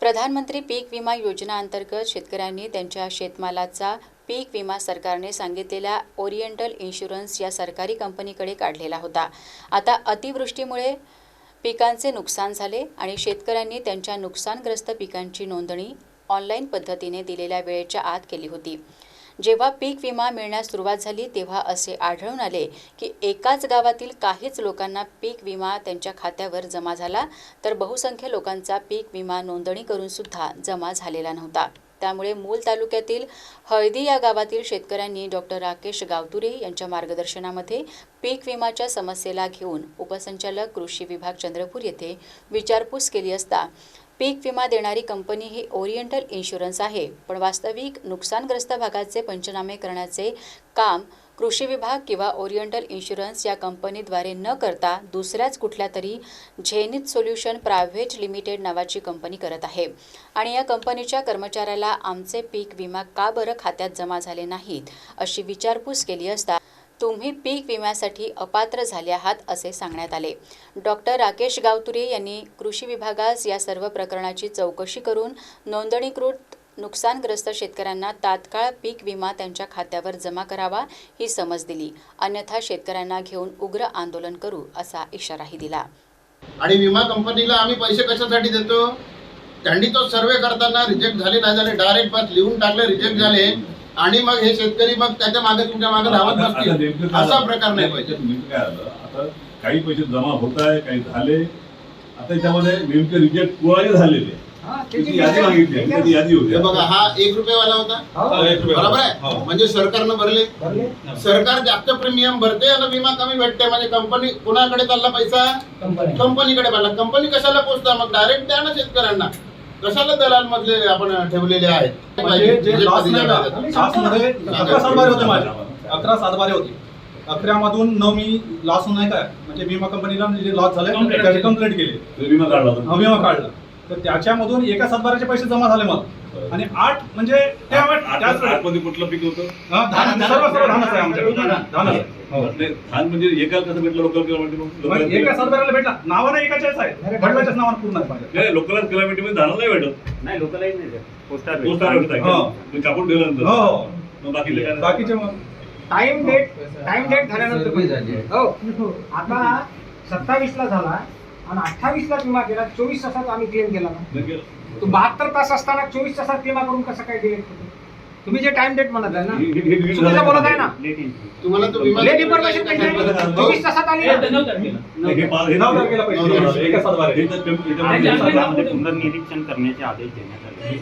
प्रधानमंत्री पीक विमा योजना अंतर्गत शेतकऱ्यांनी त्यांच्या शेतमालाचा पीक विमा सरकारने सांगितलेल्या ओरिएंटल इन्शुरन्स या सरकारी कंपनीकडे काढलेला होता. आता अतिवृष्टीमुळे पिकांचे नुकसान झाले आणि शेतकऱ्यांनी त्यांच्या नुकसानग्रस्त पिकांची नोंदणी ऑनलाईन पद्धतीने दिलेल्या वेळेच्या आत केली होती. जेव्हा पीक विमा मिळण्यास सुरुवात झाली तेव्हा असे आढळून आले की एकाच गावातील काहीच लोकांना पीक विमा त्यांच्या खात्यावर जमा झाला तर बहुसंख्य लोकांचा पीक विमा नोंदणी करून सुद्धा जमा झालेला नव्हता. त्यामुळे मूल तालुक्यातील हळदी या गावातील शेतकऱ्यांनी डॉक्टर राकेश गावतुरे यांच्या मार्गदर्शनामध्ये पीक विमाच्या समस्येला घेऊन उपसंचालक कृषी विभाग चंद्रपूर येथे विचारपूस केली असता पीक विमा देणारी कंपनी ही ओरिएंटल इन्शुरन्स आहे. पण वास्तविक नुकसानग्रस्त भागाचे पंचनामे करण्याचे काम कृषी विभाग किंवा ओरिएंटल इन्शुरन्स या कंपनीद्वारे न करता दुसऱ्याच कुठल्या तरी झेनित सोल्युशन प्रायव्हेट लिमिटेड नावाची कंपनी करत आहे. आणि या कंपनीच्या कर्मचाऱ्याला आमचे पीक विमा का बरं खात्यात जमा झाले नाहीत अशी विचारपूस केली असता तुम्ही पीक विम्यासाठी अपात्र झाले आहात असे सांगण्यात आले. डॉक्टर राकेश गावतुरे यांनी कृषी विभागास या सर्व प्रकरणाची चौकशी करून नोंदणीकृत नुकसानग्रस्त शेतकऱ्यांना तात्काळ पीक विमा त्यांच्या खात्यावर जमा करावा ही समज दिली. अन्यथा शेतकऱ्यांना घेऊन उग्र आंदोलन करू असा इशाराही दिला. आणि विमा कंपनीला आम्ही पैसे कशासाठी देतो? त्यांनी तो सर्वे करताना रिजेक्ट झाले नाही झाले डायरेक्ट पास लिहून टाकले रिजेक्ट झाले. आणि मग हे शेतकरी मग त्याच्यामागे तुमच्या मागे धावत आता- आता नसतील असा? प्रकार नाही पाहिजे. नेमकं काय झालं? आता काही पैसे जमा होत आहे काही झाले. आता याच्यामध्ये नेमके रिजेक्ट कोणाचे झालेले? त्याची यादी मागितली आहे, त्याची यादी होती. हे बघा हा एक रुपयेवाला होता. हा, एक रुपया. बरोबर हो. आहे म्हणजे सरकारनं भरले. सरकार जास्त प्रीमियम भरते आणि विमा कमी भेटते. म्हणजे कंपनी कुणाकडे चालला पैसा? कंपनीकडे चालला. कंपनी कशाला पोचता? मग डायरेक्ट द्या ना शेतकऱ्यांना. कशाला दलाल मधले आपण ठेवलेले आहेत? म्हणजे जे म्हणजे लॉस नाही? लॉसमध्ये अकरा सातबारे होते माझे. अकरा सातबारे होते. अकरामधून नऊ मी लॉस नाही काय म्हणजे विमा कंपनीला जे लॉस झाले Complaint त्याची कंप्लेंट केली. विमा काढला होता. हा, विमा काढला. तर त्याच्यामधून एका सातबाराचे पैसे जमा झाले मला. आणि आठ म्हणजे ते आठ- आठ- त्याच- आठमध्ये कुठलं पीक होतं? धान सर्व सर्व धानच आहे आमच्याकडे. धानच. हो. धान म्हणजे एकाला कसं भेटलं लोकल किलोमीटर एका सातबाराला भेटला. नावानं एकाच्याच आहे. नावानं पूर्ण आहे लोकल किलोमीटरमध्ये धान नाही भेटत. नाही लोकलाईज नाही हो. आहे कापून हो हो. बाकी बाकीचे मग. टाइम डेट टाइम डेट झाल्यानंतर हो. आता सत्तावीस ला झाला आणि अठ्ठावीस ला विमा केला. चोवीस तासात आम्ही क्लेम केला. बहात्तर तास असताना चोवीस तासात विमा करून कसं काय होतो तुम्ही जे टाइम डेट म्हणत आहे ना चुकीचं बोलत आहे ना. तुम्हाला तो विमा लेट इन्फॉर्मेशन चोवीस तासात आली ना. पुनर्निरीक्षण करण्याचे आदेश देण्यात आले.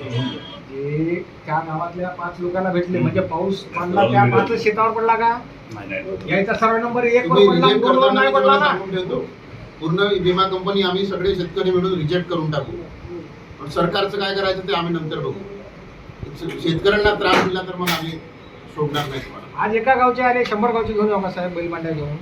जे त्या गावातल्या पाच लोकांना भेटले. म्हणजे पाऊस पडला त्या पाच शेतावर पडला का? नाही. नाही. यायचा सर्व नंबर एक वर तुम्ही पडला रिजेक्ट दोन वर करताना नाही मी पडला तुम्हाला ना. सांगून ठेवतो. पूर्ण विमा कंपनी आम्ही सगळे शेतकरी मिळून रिजेक्ट करून टाकू. पण सरकारचं काय करायचं ते आम्ही नंतर बघू. शेतकऱ्यांना त्रास दिला तर मग आम्ही सोडणार नाही तुम्हाला. आज एका गावचे आले शंभर गावचे घेऊन जाऊ का साहेब बैलमांड्या घेऊन?